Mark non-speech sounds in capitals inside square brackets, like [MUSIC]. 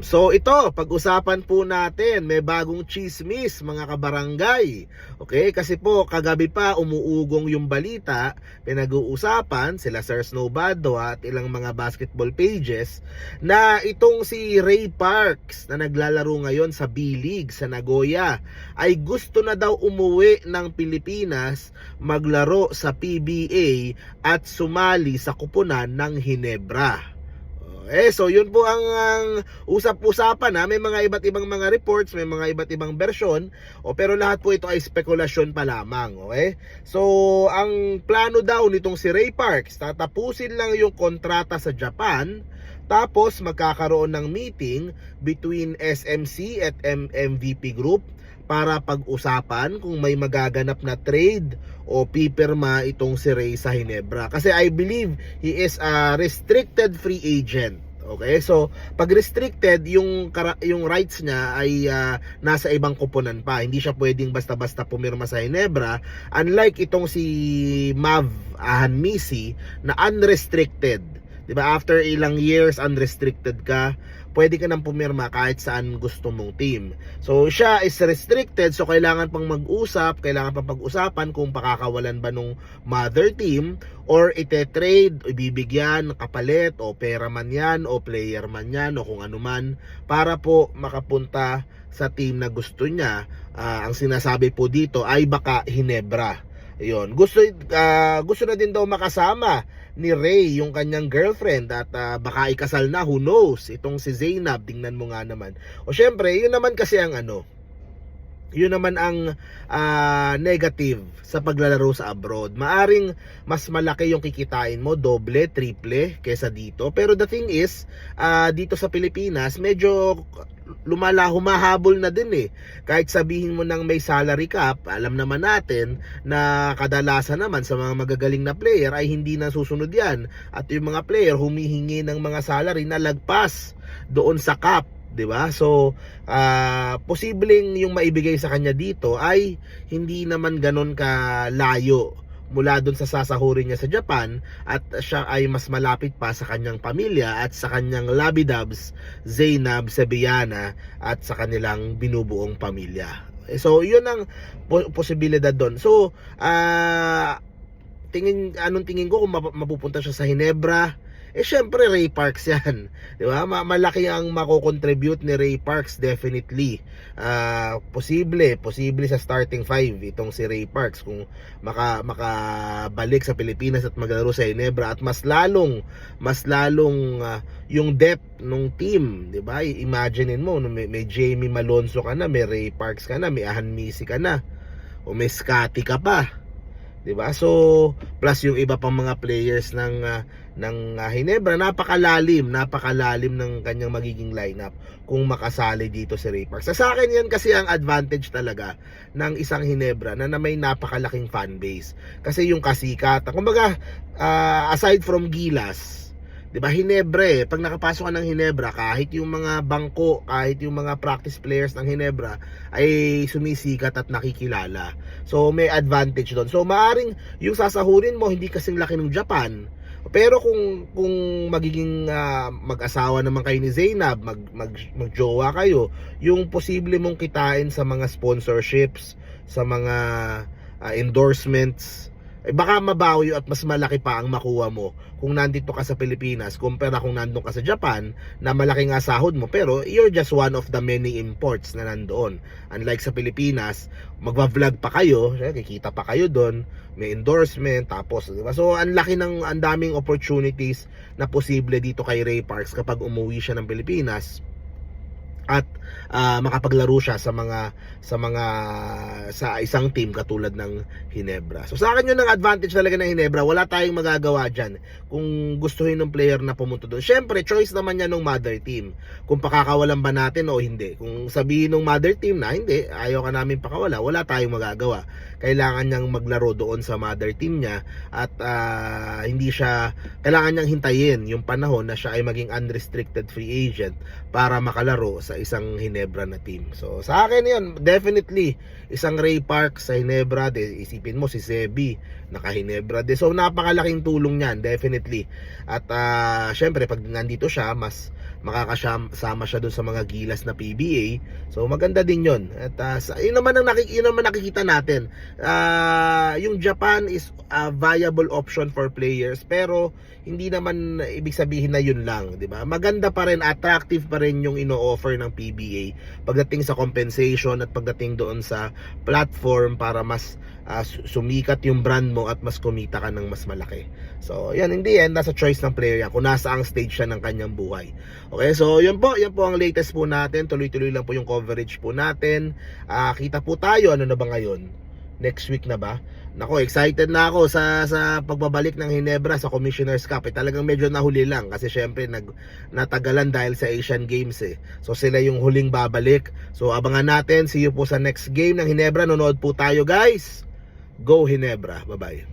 So ito, pag-usapan po natin, may bagong chismis mga kabarangay. Okay, kasi po kagabi pa umuugong yung balita, pinag-uusapan sila Sir Snowbado at ilang mga basketball pages na itong si Ray Parks na naglalaro ngayon sa B-League sa Nagoya ay gusto na daw umuwi ng Pilipinas maglaro sa PBA at sumali sa kupunan ng Hinebra. Eh, so yun po ang, ang usap-usapan ha. May mga iba't ibang mga reports, may mga iba't ibang version. O, pero lahat po ito ay spekulasyon pa lamang. Okay? So, ang plano daw nitong si Ray Parks, tatapusin lang yung kontrata sa Japan. Tapos magkakaroon ng meeting between SMC at MMVP Group para pag-usapan kung may magaganap na trade o pipirma itong si Ray sa Hinebra. Kasi I believe he is a restricted free agent. Okay, so pag restricted yung yung rights niya ay ah, nasa ibang kuponan pa. Hindi siya pwedeng basta-basta pumirma sa Hinebra unlike itong si Mav Ahanmisi na unrestricted. 'Di ba? After ilang years unrestricted ka, pwede ka nang pumirma kahit saan gusto mong team. So siya is restricted so kailangan pang mag-usap, kailangan pang pag-usapan kung pakakawalan ba nung mother team or ite-trade, ibibigyan kapalit o pera man yan o player man yan o kung ano man para po makapunta sa team na gusto niya. Ah, ang sinasabi po dito ay baka Hinebra. Ayun. Gusto ah, gusto na din daw makasama ni Ray yung kanyang girlfriend at ah, baka ikasal na who knows itong si Zainab tingnan mo nga naman o syempre yun naman kasi ang ano yun naman ang ah, negative sa paglalaro sa abroad. Maaring mas malaki yung kikitain mo, doble, triple kesa dito. Pero the thing is, ah, dito sa Pilipinas, medyo lumala, humahabol na din eh. Kahit sabihin mo nang may salary cap, alam naman natin na kadalasan naman sa mga magagaling na player ay hindi na susunod yan. At yung mga player humihingi ng mga salary na lagpas doon sa cap 'di ba? So, ah posibleng yung maibigay sa kanya dito ay hindi naman ganon ka layo mula doon sa sasahurin niya sa Japan at siya ay mas malapit pa sa kanyang pamilya at sa kanyang labidabs Zainab Sebiana at sa kanilang binubuong pamilya. Eh, So, yun ang po- posibilidad doon. So, ah tingin anong tingin ko kung map- mapupunta siya sa Hinebra eh syempre Ray Parks yan. [LAUGHS] 'Di ba? Ma- malaki ang mako-contribute ni Ray Parks definitely. Ah, posible, posible sa starting five itong si Ray Parks kung maka makabalik sa Pilipinas at maglaro sa Ginebra at mas lalong mas lalong ah, yung depth ng team, 'di ba? Imaginein mo no, may, may Jamie Malonzo ka na, may Ray Parks ka na, may Ahan Misi ka na. O may Scotty ka pa. 'di ba? So plus yung iba pang mga players ng ah, ng ah, Hinebra, napakalalim, napakalalim ng kanyang magiging lineup kung makasali dito si Ray Parks. Sa akin yan kasi ang advantage talaga ng isang Hinebra na, na may napakalaking fan base. Kasi yung kasikatan, kumbaga ah, aside from Gilas, 'di ba Hinebra eh, pag nakapasok ka ng Hinebra, kahit yung mga bangko, kahit yung mga practice players ng Hinebra ay sumisikat at nakikilala. So may advantage doon. So maaring yung sasahurin mo hindi kasing laki ng Japan. Pero kung kung magiging ah, mag-asawa naman kayo ni Zainab, mag, mag magjowa kayo, yung posible mong kitain sa mga sponsorships, sa mga ah, endorsements, eh baka mabawi at mas malaki pa ang makuha mo kung nandito ka sa Pilipinas kumpara kung nandun ka sa Japan na malaki nga sahod mo pero you're just one of the many imports na nandoon. Unlike sa Pilipinas, magva-vlog pa kayo, kikita pa kayo doon, may endorsement, tapos, di ba? So, ang laki ng, ang daming opportunities na posible dito kay Ray Parks kapag umuwi siya ng Pilipinas at ah, makapaglaro siya sa mga sa mga sa isang team katulad ng Hinebra. So sa akin yun ang advantage talaga ng Hinebra. Wala tayong magagawa diyan kung gustuhin ng player na pumunta doon. Syempre, choice naman yan ng mother team. Kung pakakawalan ba natin o hindi. Kung sabihin ng mother team na hindi, ayaw ka namin pakawala, wala tayong magagawa. Kailangan niyang maglaro doon sa mother team niya at ah, hindi siya kailangan niyang hintayin yung panahon na siya ay maging unrestricted free agent para makalaro sa isang Hinebra na team. So sa akin yun, definitely isang Ray Park sa Hinebra, de, isipin mo si Sebi naka Hinebra de. So napakalaking tulong niyan, definitely. At ah, syempre pag nandito siya, mas makakasama siya doon sa mga gilas na PBA. So maganda din 'yon. At ah, sa, yun naman ang nakik yun naman nakikita natin. Ah, yung Japan is a viable option for players pero hindi naman ibig sabihin na yun lang, 'di ba? Maganda pa rin, attractive pa rin yung ino-offer ng PBA pagdating sa compensation at pagdating doon sa platform para mas su- sumikat yung brand mo at mas kumita ka ng mas malaki. So, yan, hindi yan, nasa choice ng player yan kung nasa ang stage siya ng kanyang buhay. Okay, so yun po, yan po ang latest po natin. Tuloy-tuloy lang po yung coverage po natin. Ah, kita po tayo, ano na ba ngayon? Next week na ba? Nako, excited na ako sa sa pagbabalik ng Hinebra sa Commissioner's Cup. Eh, talagang medyo nahuli lang kasi syempre nag natagalan dahil sa Asian Games eh. So sila yung huling babalik. So abangan natin. See you po sa next game ng Hinebra. Nonood po tayo guys. Go Hinebra. Bye-bye.